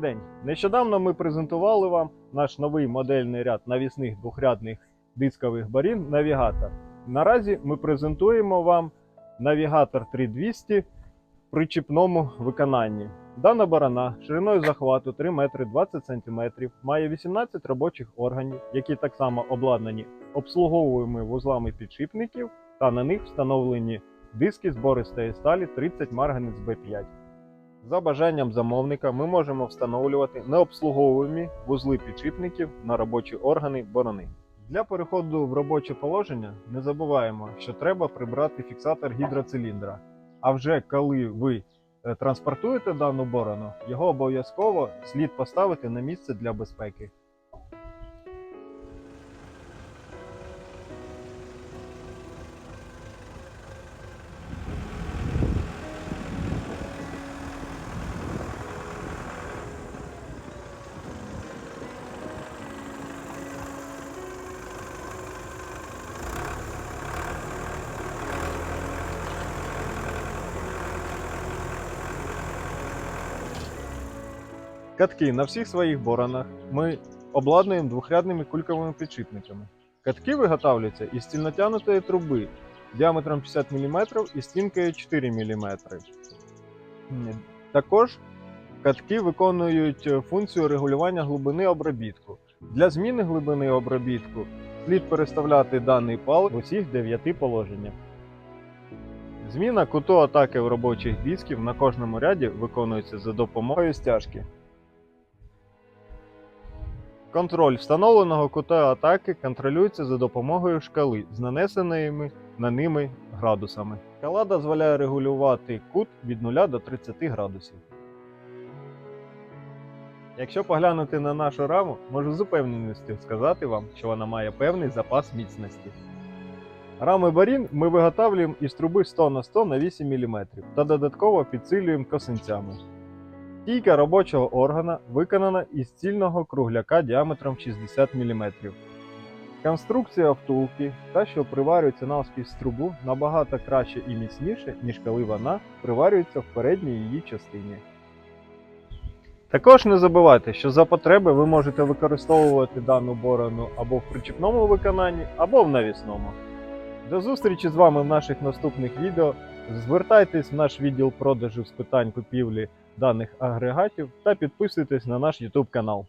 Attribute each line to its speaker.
Speaker 1: день. Нещодавно ми презентували вам наш новий модельний ряд навісних двохрядних дискових барін Навігатор. Наразі ми презентуємо вам Навігатор 3200 в причіпному виконанні. Дана барана шириною захвату 3 метри 20 см має 18 робочих органів, які так само обладнані обслуговуємо вузлами підшипників та на них встановлені диски збористої сталі 30 марганець B5. За бажанням замовника ми можемо встановлювати необслуговуємі вузли підшипників на робочі органи борони. Для переходу в робоче положення не забуваємо, що треба прибрати фіксатор гідроциліндра. А вже коли ви е, транспортуєте дану борону, його обов'язково слід поставити на місце для безпеки. Катки на всіх своїх боронах ми обладнуємо двохрядними кульковими підшипниками. Катки виготовлюються із стільнотянутої труби діаметром 50 мм і стінкою 4 мм. Також катки виконують функцію регулювання глибини обробітку. Для зміни глибини обробітку слід переставляти даний пал в усіх 9 положеннях. Зміна куту атаки в робочих дисків на кожному ряді виконується за допомогою стяжки. Контроль встановленого кута атаки контролюється за допомогою шкали з нанесеними на ними градусами. Шкала дозволяє регулювати кут від 0 до 30 градусів. Якщо поглянути на нашу раму, можу з упевненістю сказати вам, що вона має певний запас міцності. Рами барін ми виготовлюємо із труби 100 на 100 на 8 мм та додатково підсилюємо косинцями. Стійка робочого органа виконана із цільного кругляка діаметром 60 мм. Конструкція втулки, та що приварюється навскізь трубу, набагато краще і міцніше, ніж коли вона приварюється в передній її частині. Також не забувайте, що за потреби ви можете використовувати дану борону або в причіпному виконанні, або в навісному. До зустрічі з вами в наших наступних відео. Звертайтесь в наш відділ продажу з питань купівлі даних агрегатів та підписуйтесь на наш YouTube канал.